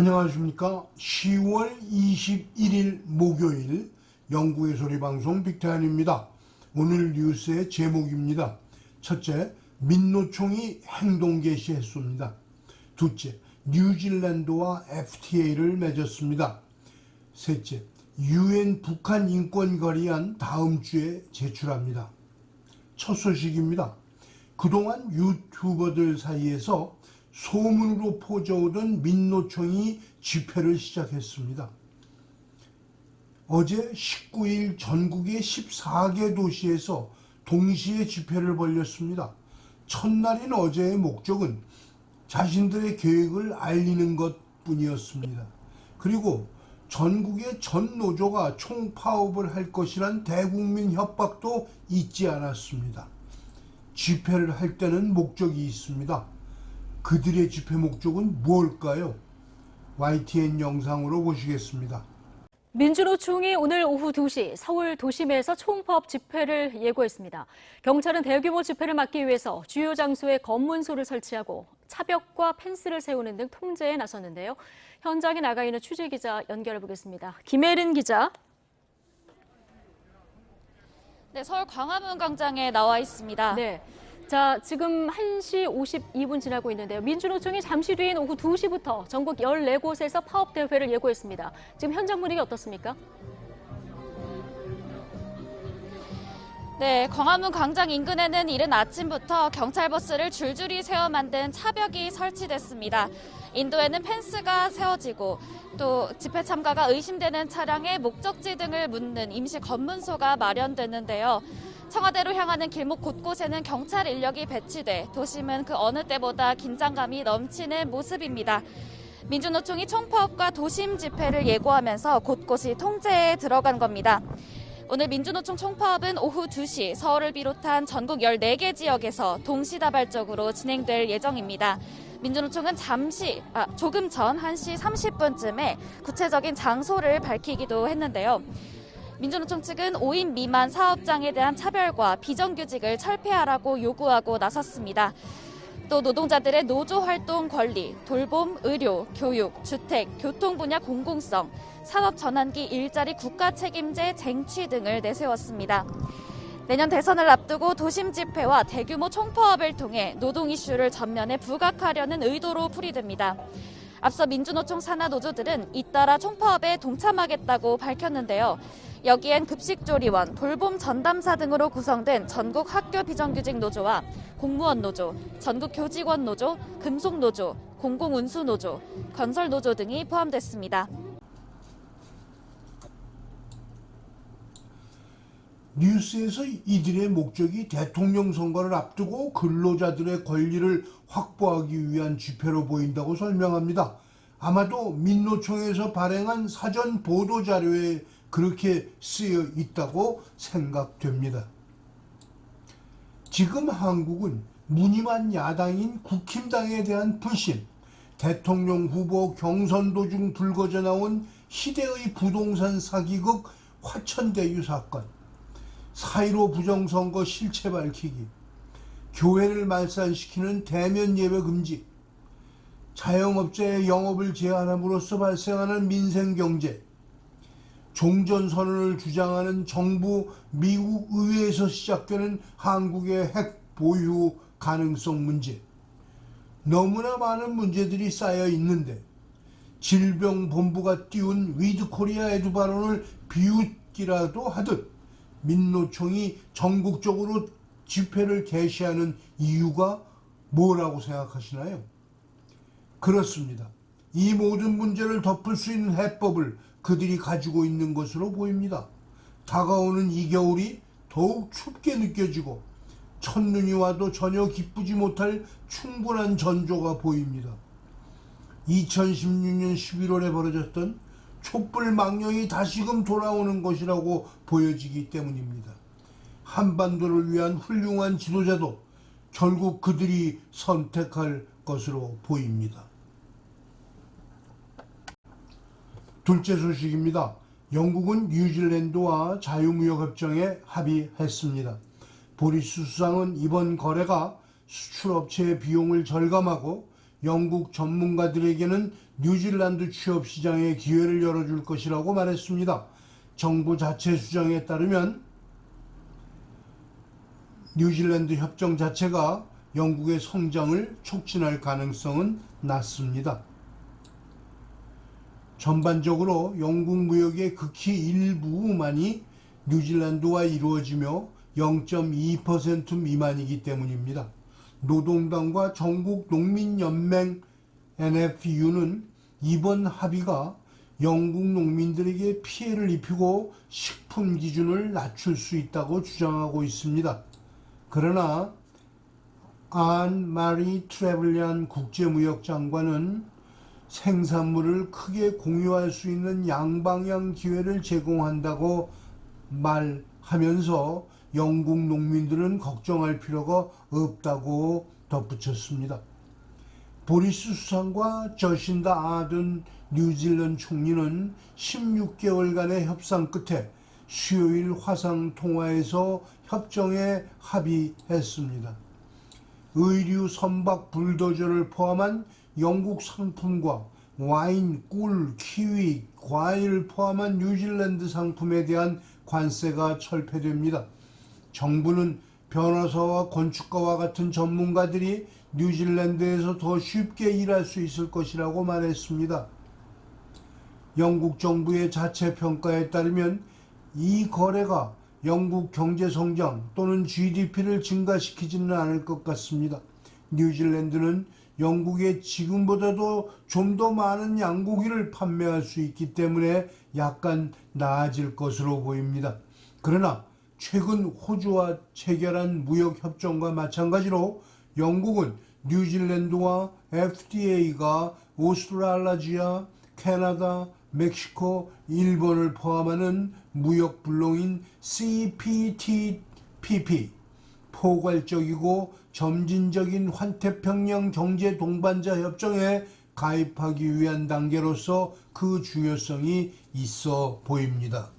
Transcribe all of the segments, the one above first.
안녕하십니까. 10월 21일 목요일 영구의 소리 방송 빅태안입니다. 오늘 뉴스의 제목입니다. 첫째, 민노총이 행동 개시했습니다. 둘째, 뉴질랜드와 FTA를 맺었습니다. 셋째, 유엔 북한 인권 거리안 다음 주에 제출합니다. 첫 소식입니다. 그동안 유튜버들 사이에서 소문으로 퍼져오던 민노총이 집회를 시작했습니다. 어제 19일 전국의 14개 도시에서 동시에 집회를 벌였습니다. 첫날인 어제의 목적은 자신들의 계획을 알리는 것 뿐이었습니다. 그리고 전국의 전 노조가 총파업을 할 것이란 대국민 협박도 잊지 않았습니다. 집회를 할 때는 목적이 있습니다. 그들의 집회 목적은 무엇일까요? YTN 영상으로 보시겠습니다. 민주노총이 오늘 오후 2시 서울 도심에서 총파업 집회를 예고했습니다. 경찰은 대규모 집회를 막기 위해서 주요 장소에 검문소를 설치하고 차벽과 펜스를 세우는 등 통제에 나섰는데요. 현장에 나가 있는 취재 기자 연결해 보겠습니다. 김혜린 기자. 네, 서울 광화문 광장에 나와 있습니다. 네. 자, 지금 1시 52분 지나고 있는데요. 민주노총이 잠시 뒤인 오후 2시부터 전국 14곳에서 파업 대회를 예고했습니다. 지금 현장 분위기 어떻습니까? 네, 광화문 광장 인근에는 이른 아침부터 경찰 버스를 줄줄이 세워 만든 차벽이 설치됐습니다. 인도에는 펜스가 세워지고 또 집회 참가가 의심되는 차량의 목적지 등을 묻는 임시 검문소가 마련됐는데요. 청와대로 향하는 길목 곳곳에는 경찰 인력이 배치돼 도심은 그 어느 때보다 긴장감이 넘치는 모습입니다. 민주노총이 총파업과 도심 집회를 예고하면서 곳곳이 통제에 들어간 겁니다. 오늘 민주노총 총파업은 오후 2시 서울을 비롯한 전국 14개 지역에서 동시다발적으로 진행될 예정입니다. 민주노총은 잠시, 아, 조금 전 1시 30분쯤에 구체적인 장소를 밝히기도 했는데요. 민주노총 측은 5인 미만 사업장에 대한 차별과 비정규직을 철폐하라고 요구하고 나섰습니다. 또 노동자들의 노조 활동 권리, 돌봄, 의료, 교육, 주택, 교통 분야 공공성, 산업 전환기 일자리 국가 책임제 쟁취 등을 내세웠습니다. 내년 대선을 앞두고 도심 집회와 대규모 총파업을 통해 노동 이슈를 전면에 부각하려는 의도로 풀이됩니다. 앞서 민주노총 산하 노조들은 잇따라 총파업에 동참하겠다고 밝혔는데요. 여기엔 급식조리원, 돌봄 전담사 등으로 구성된 전국 학교 비정규직 노조와 공무원 노조, 전국 교직원 노조, 금속 노조, 공공운수 노조, 건설 노조 등이 포함됐습니다. 뉴스에서 이들의 목적이 대통령 선거를 앞두고 근로자들의 권리를 확보하기 위한 집회로 보인다고 설명합니다. 아마도 민노총에서 발행한 사전 보도 자료에 그렇게 쓰여 있다고 생각됩니다. 지금 한국은 무늬만 야당인 국힘당에 대한 불신, 대통령 후보 경선 도중 불거져 나온 희대의 부동산 사기극 화천대유 사건, 4.15 부정선거 실체 밝히기, 교회를 말살시키는 대면 예배 금지, 자영업자의 영업을 제한함으로써 발생하는 민생 경제, 종전 선언을 주장하는 정부 미국 의회에서 시작되는 한국의 핵 보유 가능성 문제. 너무나 많은 문제들이 쌓여 있는데 질병본부가 띄운 위드 코리아 발언을 비웃기라도 하듯 민노총이 전국적으로 집회를 개시하는 이유가 뭐라고 생각하시나요? 그렇습니다. 이 모든 문제를 덮을 수 있는 해법을 그들이 가지고 있는 것으로 보입니다. 다가오는 이 겨울이 더욱 춥게 느껴지고 첫눈이 와도 전혀 기쁘지 못할 충분한 전조가 보입니다. 2016년 11월에 벌어졌던 촛불 망령이 다시금 돌아오는 것이라고 보여지기 때문입니다. 한반도를 위한 훌륭한 지도자도 결국 그들이 선택할 것으로 보입니다. 둘째 소식입니다. 영국은 뉴질랜드와 자유무역협정에 합의했습니다. 보리스 수상은 이번 거래가 수출업체의 비용을 절감하고 영국 전문가들에게는 뉴질랜드 취업 시장에 기회를 열어줄 것이라고 말했습니다. 정부 자체 수정에 따르면 뉴질랜드 협정 자체가 영국의 성장을 촉진할 가능성은 낮습니다. 전반적으로 영국 무역의 극히 일부만이 뉴질랜드와 이루어지며 0.2% 미만이기 때문입니다. 노동당과 전국 농민연맹 NFU는 이번 합의가 영국 농민들에게 피해를 입히고 식품 기준을 낮출 수 있다고 주장하고 있습니다. 그러나 안 마리 트레블리안 국제무역 장관은 생산물을 크게 공유할 수 있는 양방향 기회를 제공한다고 말하면서 영국 농민들은 걱정할 필요가 없다고 덧붙였습니다. 보리스 수상과 저신다 아든 뉴질랜드 총리는 16개월간의 협상 끝에 수요일 화상 통화에서 협정에 합의했습니다. 의류 선박 불도저를 포함한 영국 상품과 와인, 꿀, 키위, 과일을 포함한 뉴질랜드 상품에 대한 관세가 철폐됩니다. 정부는 변호사와 건축가와 같은 전문가들이 뉴질랜드에서 더 쉽게 일할 수 있을 것이라고 말했습니다. 영국 정부의 자체 평가에 따르면 이 거래가 영국 경제 성장 또는 GDP를 증가시키지는 않을 것 같습니다. 뉴질랜드는 영국에 지금보다도 좀 더 많은 양고기를 판매할 수 있기 때문에 약간 나아질 것으로 보입니다. 그러나 최근 호주와 체결한 무역 협정과 마찬가지로 영국은 뉴질랜드와 FTA가 오스트랄라지아, 캐나다, 멕시코, 일본을 포함하는 무역 불롱인 CPTPP 포괄적이고 점진적인 환태평양 경제 동반자 협정에 가입하기 위한 단계로서 그 중요성이 있어 보입니다.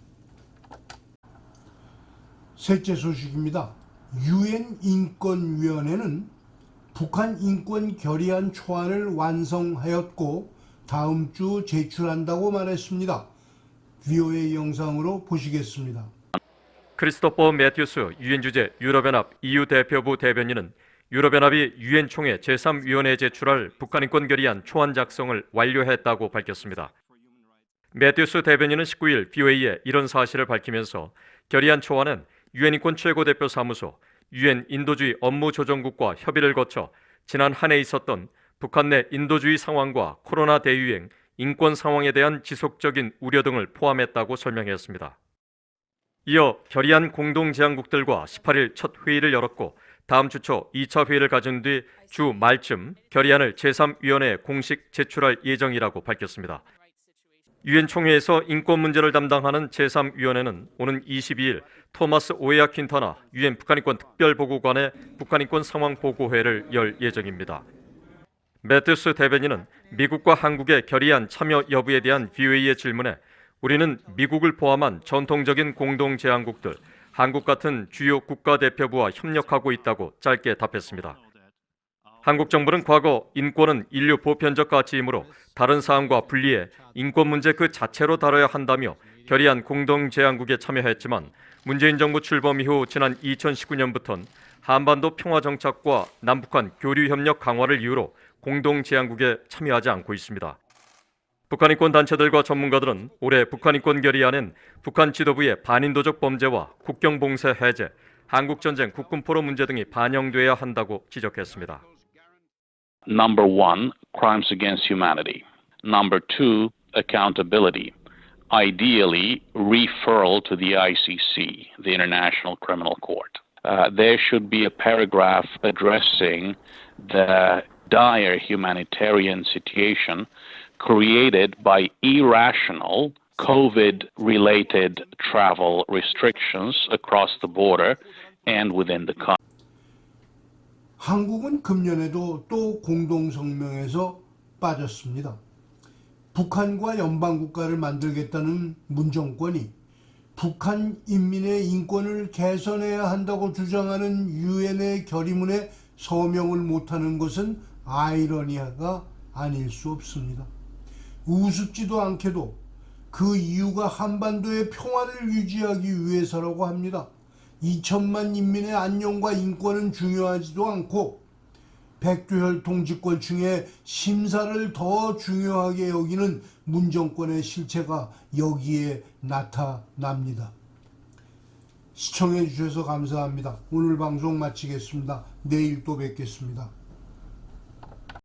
셋째 소식입니다. 유엔 인권위원회는 북한 인권 결의안 초안을 완성하였고 다음 주 제출한다고 말했습니다. VOA 영상으로 보시겠습니다. 크리스토퍼 매튜스 유엔 주재 유럽연합 EU 대표부 대변인은 유럽연합이 유엔 총회 제3위원회에 제출할 북한 인권 결의안 초안 작성을 완료했다고 밝혔습니다. 매튜스 대변인은 19일 BOA에 이런 사실을 밝히면서 결의안 초안은 유엔 인권 최고대표 사무소, 유엔 인도주의 업무 조정국과 협의를 거쳐 지난 한 해 있었던 북한 내 인도주의 상황과 코로나 대유행, 인권 상황에 대한 지속적인 우려 등을 포함했다고 설명했습니다. 이어 결의안 공동 제안국들과 18일 첫 회의를 열었고 다음 주 초 2차 회의를 가진 뒤 주 말쯤 결의안을 제3위원회에 공식 제출할 예정이라고 밝혔습니다. 유엔 총회에서 인권 문제를 담당하는 제3위원회는 오는 22일 토마스 오에아 퀸타나 유엔 북한인권 특별보고관의 북한인권 상황 보고회를 열 예정입니다. 매트스 대변인은 미국과 한국의 결의안 참여 여부에 대한 VOA의 질문에 우리는 미국을 포함한 전통적인 공동 제안국들, 한국 같은 주요 국가 대표부와 협력하고 있다고 짧게 답했습니다. 한국 정부는 과거 인권은 인류 보편적 가치이므로 다른 사항과 분리해 인권 문제 그 자체로 다뤄야 한다며 결의안 공동 제안국에 참여했지만 문재인 정부 출범 이후 지난 2019년부터는 한반도 평화 정착과 남북한 교류 협력 강화를 이유로 공동 제안국에 참여하지 않고 있습니다. 북한 인권 단체들과 전문가들은 올해 북한 인권 결의안은 북한 지도부의 반인도적 범죄와 국경 봉쇄 해제, 한국 전쟁 국군 포로 문제 등이 반영돼야 한다고 지적했습니다. Number one, crimes against humanity. Number two, accountability. Ideally, referral to the ICC, the International Criminal Court. Uh, there should be a paragraph addressing the dire humanitarian situation created by irrational COVID related travel restrictions across the border and within the country. 한국은 금년에도 또 공동성명에서 빠졌습니다. 북한과 연방국가를 만들겠다는 문정권이 북한 인민의 인권을 개선해야 한다고 주장하는 유엔의 결의문에 서명을 못하는 것은 아이러니아가 아닐 수 없습니다. 우습지도 않게도 그 이유가 한반도의 평화를 유지하기 위해서라고 합니다. 2천만 인민의 안녕과 인권은 중요하지도 않고 백두혈 통치권 중에 심사를 더 중요하게 여기는 문정권의 실체가 여기에 나타납니다. 시청해 주셔서 감사합니다. 오늘 방송 마치겠습니다. 내일 또 뵙겠습니다.